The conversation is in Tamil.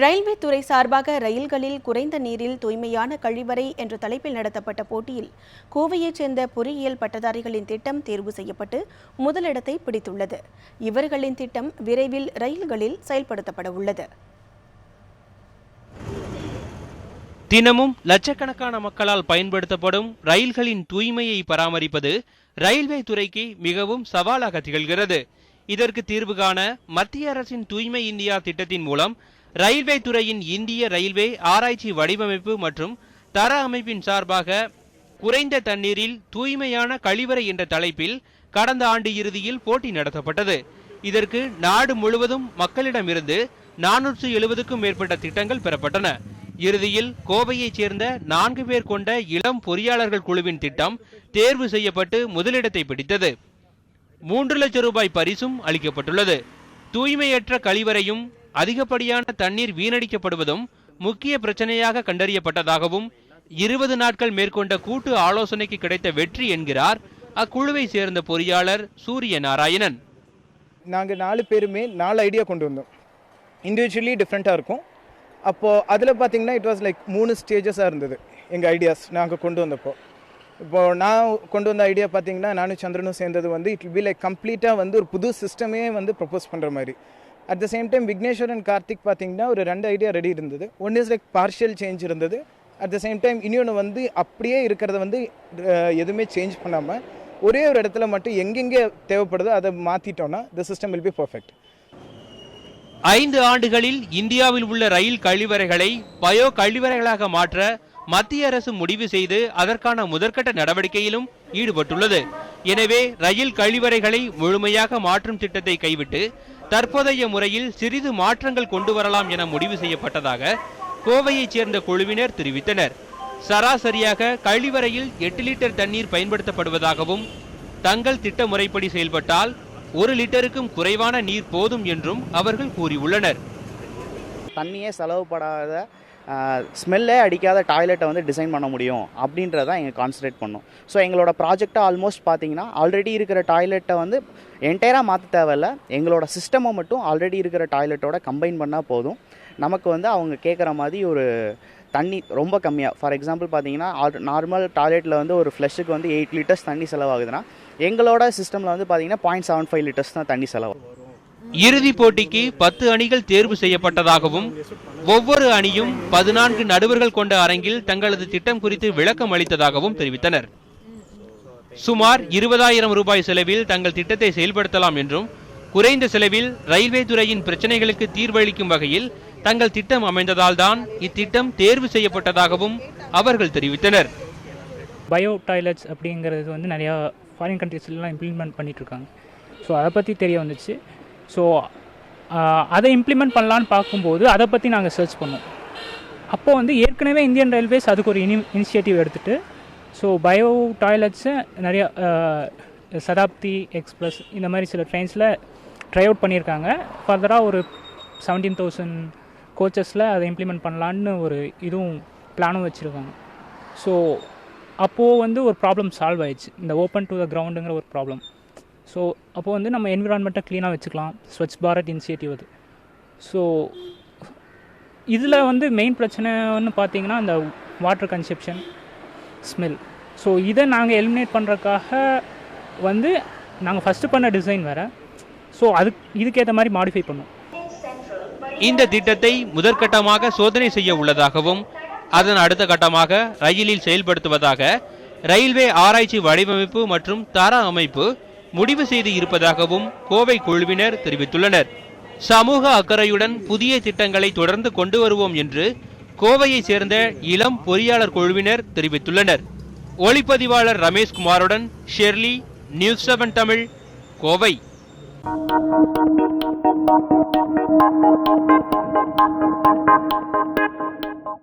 ரயில்வே துறை சார்பாக ரயில்களில் குறைந்த நீரில் தூய்மையான கழிவறை என்ற தலைப்பில் நடத்தப்பட்ட போட்டியில் கோவையைச் சேர்ந்த பொறியியல் பட்டதாரிகளின் திட்டம் தேர்வு செய்யப்பட்டு முதலிடத்தை பிடித்துள்ளது. இவர்களின் திட்டம் விரைவில் ரயில்களில் செயல்படுத்தப்பட உள்ளது. தினமும் லட்சக்கணக்கான மக்களால் பயன்படுத்தப்படும் ரயில்களின் தூய்மையை பராமரிப்பது ரயில்வே துறைக்கு மிகவும் சவாலாக திகழ்கிறது. இதற்கு தீர்வு காண மத்திய அரசின் தூய்மை இந்தியா திட்டத்தின் மூலம் ரயில்வே துறையின் இந்திய ரயில்வே ஆராய்ச்சி வடிவமைப்பு மற்றும் தர அமைப்பின் சார்பாக குறைந்த தண்ணீரில் தூய்மையான கழிவறை என்ற தலைப்பில் கடந்த ஆண்டு இறுதியில் போட்டி நடத்தப்பட்டது. இதற்கு நாடு முழுவதும் மக்களிடமிருந்து நானூற்று எழுபதுக்கும் மேற்பட்ட திட்டங்கள் பெறப்பட்டன. இறுதியில் கோவையைச் சேர்ந்த நான்கு பேர் கொண்ட இளம் பொறியாளர்கள் குழுவின் திட்டம் தேர்வு செய்யப்பட்டு முதலிடத்தை பிடித்தது. மூன்று லட்சம் ரூபாய் பரிசும் அளிக்கப்பட்டுள்ளது. தூய்மையற்ற கழிவறையும் அதிகப்படியான தண்ணீர் வீணடிக்கப்படுவதும் முக்கிய பிரச்சனையாக கண்டறியப்பட்டதாகவும் இருபது நாட்கள் மேற்கொண்ட கூட்டு ஆலோசனைக்கு கிடைத்த வெற்றி என்கிறார் அக்குழுவை சேர்ந்த பொறியாளர் சூரிய நாராயணன் நாங்கள் நாலு பேருமே நாலு ஐடியா கொண்டு வந்தோம். இண்டிவிஜுவலி டிஃப்ரெண்ட்டாக இருக்கும். அப்போது அதில் பார்த்தீங்கன்னா இட் வாஸ் லைக் மூணு ஸ்டேஜஸாக இருந்தது எங்கள் ஐடியாஸ் நாங்கள் கொண்டு வந்தப்போ. இப்போது நான் கொண்டு வந்த ஐடியா பார்த்தீங்கன்னா நானும் சந்திரனும் சேர்ந்தது வந்து இட் வில் பி லைக் கம்ப்ளீட்டாக வந்து ஒரு புது சிஸ்டமே வந்து ப்ரப்போஸ் பண்ணுற மாதிரி. At the same time Vigneshwar and Karthik பார்த்தீங்கன்னா ஒரு ரெண்டு ஐடியா ரெடி இருந்தது. One is like partial change இருந்தது. அட் த சேம் டைம் இன்னொன்று வந்து அப்படியே இருக்கிறத வந்து எதுவுமே சேஞ்ச் பண்ணாமல் ஒரே ஒரு இடத்துல மட்டும் எங்கெங்கே தேவைப்படுதோ அதை மாற்றிட்டோன்னா the system will be perfect ஐந்து ஆண்டுகளில் இந்தியாவில் உள்ள ரயில் கழிவறைகளை பயோ கழிவறைகளாக மாற்ற மத்திய அரசு முடிவு செய்து அதற்கான முதற்கட்ட நடவடிக்கையிலும் ஈடுபட்டுள்ளது. எனவே ரயில் கழிவறைகளை முழுமையாக மாற்றும் திட்டத்தை கைவிட்டு தற்போதைய முறையில் சிறிது மாற்றங்கள் கொண்டு வரலாம் என முடிவு செய்யப்பட்டதாக கோவையைச் சேர்ந்த குழுவினர் தெரிவித்தனர். சராசரியாக கழிவறையில் எட்டு லிட்டர் தண்ணீர் பயன்படுத்தப்படுவதாகவும் தங்கள் திட்ட முறைப்படி செயல்பட்டால் ஒரு லிட்டருக்கும் குறைவான நீர் போதும் என்றும் அவர்கள் கூறியுள்ளனர். தண்ணியே செலவுபடாத ஸ்மெல்லே அடிக்காத டாய்லெட்டை வந்து டிசைன் பண்ண முடியும் அப்படின்றத எங்கள் கான்சன்ட்ரேட் பண்ணோம். ஸோ எங்களோட ப்ராஜெக்டாக ஆல்மோஸ்ட் பார்த்தீங்கன்னா ஆல்ரெடி இருக்கிற டாய்லெட்டை வந்து என்டையராக மாற்ற தேவையில்ல. எங்களோட சிஸ்டமை மட்டும் ஆல்ரெடி இருக்கிற டாய்லெட்டோட கம்பைன் பண்ணால் போதும். நமக்கு வந்து அவங்க கேட்குற மாதிரி ஒரு தண்ணி ரொம்ப கம்மியாக ஃபார் எக்ஸாம்பிள் பார்த்தீங்கன்னா நார்மல் டாய்லெட்டில் வந்து ஒரு ஃப்ளஷுக்கு வந்து எயிட் லிட்டர்ஸ் தண்ணி செலவாகுதுன்னா எங்களோட சிஸ்டமில் வந்து பார்த்தீங்கன்னா பாயிண்ட் செவன் ஃபைவ் லிட்டர்ஸ் தான் தண்ணி செலவாகும். இறுதிப் போட்டிக்கு பத்து அணிகள் தேர்வு செய்யப்பட்டதாகவும் ஒவ்வொரு அணியும் பதினான்கு நடுவர்கள் கொண்ட அரங்கில் தங்களது திட்டம் குறித்து விளக்கம் அளித்ததாகவும் தெரிவித்தனர். சுமார் இருபதாயிரம் ரூபாய் செலவில் தங்கள் திட்டத்தை செயல்படுத்தலாம் என்றும் குறைந்த செலவில் ரயில்வே துறையின் பிரச்சனைகளுக்கு தீர்வளிக்கும் வகையில் தங்கள் திட்டம் அமைந்ததால் தான் இத்திட்டம் தேர்வு செய்யப்பட்டதாகவும் அவர்கள் தெரிவித்தனர். பயோ டாய்லெட்ஸ் அப்படிங்கிறது வந்து நிறையா ஃபாரின் கண்ட்ரீஸ்லாம் இம்ப்ளிமெண்ட் பண்ணிகிட்ருக்காங்க ஸோ அதை பற்றி தெரிய வந்துச்சு. ஸோ அதை இம்ப்ளிமெண்ட் பண்ணலான்னு பார்க்கும்போது அதை பற்றி நாங்கள் சர்ச் பண்ணோம். அப்போது வந்து ஏற்கனவே இந்தியன் ரயில்வேஸ் அதுக்கு ஒரு இனி இனிஷியேட்டிவ் எடுத்துகிட்டு ஸோ பயோ டாய்லெட்ஸை நிறையா சதாப்தி எக்ஸ்பிரஸ் இந்த மாதிரி சில ட்ரெயின்ஸில் ட்ரை அவுட் பண்ணியிருக்காங்க. ஃபர்தராக ஒரு செவன்டீன் தௌசண்ட் கோச்சஸில் அதை இம்ப்ளிமெண்ட் பண்ணலான்னு ஒரு இதுவும் பிளானும் வச்சுருக்காங்க. ஸோ அப்போது வந்து ஒரு ப்ராப்ளம் சால்வ் ஆயிடுச்சு. இந்த ஓப்பன் டு த கிரவுண்டுங்கிற ஒரு ப்ராப்ளம் ஸோ அப்போது வந்து நம்ம என்விரான்மெண்ட்டை க்ளீனாக வச்சுக்கலாம். ஸ்வச் பாரத் இனிஷியேட்டிவ் அது. ஸோ இதில் வந்து மெயின் பிரச்சனைன்னு பார்த்தீங்கன்னா அந்த வாட்டர் கன்செப்ஷன் ஸ்மெல் ஸோ இதை நாங்கள் எலிமினேட் பண்ணுறதுக்காக வந்து நாங்கள் ஃபஸ்ட்டு பண்ண டிசைன் வேறு. ஸோ அதுக்கு இதுக்கேற்ற மாதிரி மாடிஃபை பண்ணோம். இந்த திட்டத்தை முதற்கட்டமாக சோதனை செய்ய உள்ளதாகவும் அதன் அடுத்த கட்டமாக ரயிலில் செயல்படுத்துவதாக ரயில்வே ஆராய்ச்சி வடிவமைப்பு மற்றும் தர அமைப்பு முடிவு செய்து இருப்பதாகவும் கோவை குழுவினர் தெரிவித்துள்ளனர் சமூக அக்கறையுடன் புதிய திட்டங்களை தொடர்ந்து கொண்டு வருவோம் என்று கோவையை சேர்ந்த இளம் பொறியாளர் குழுவினர் தெரிவித்துள்ளனர் ஒளிப்பதிவாளர் ரமேஷ்குமாருடன் Shirley news seven Tamil Kovai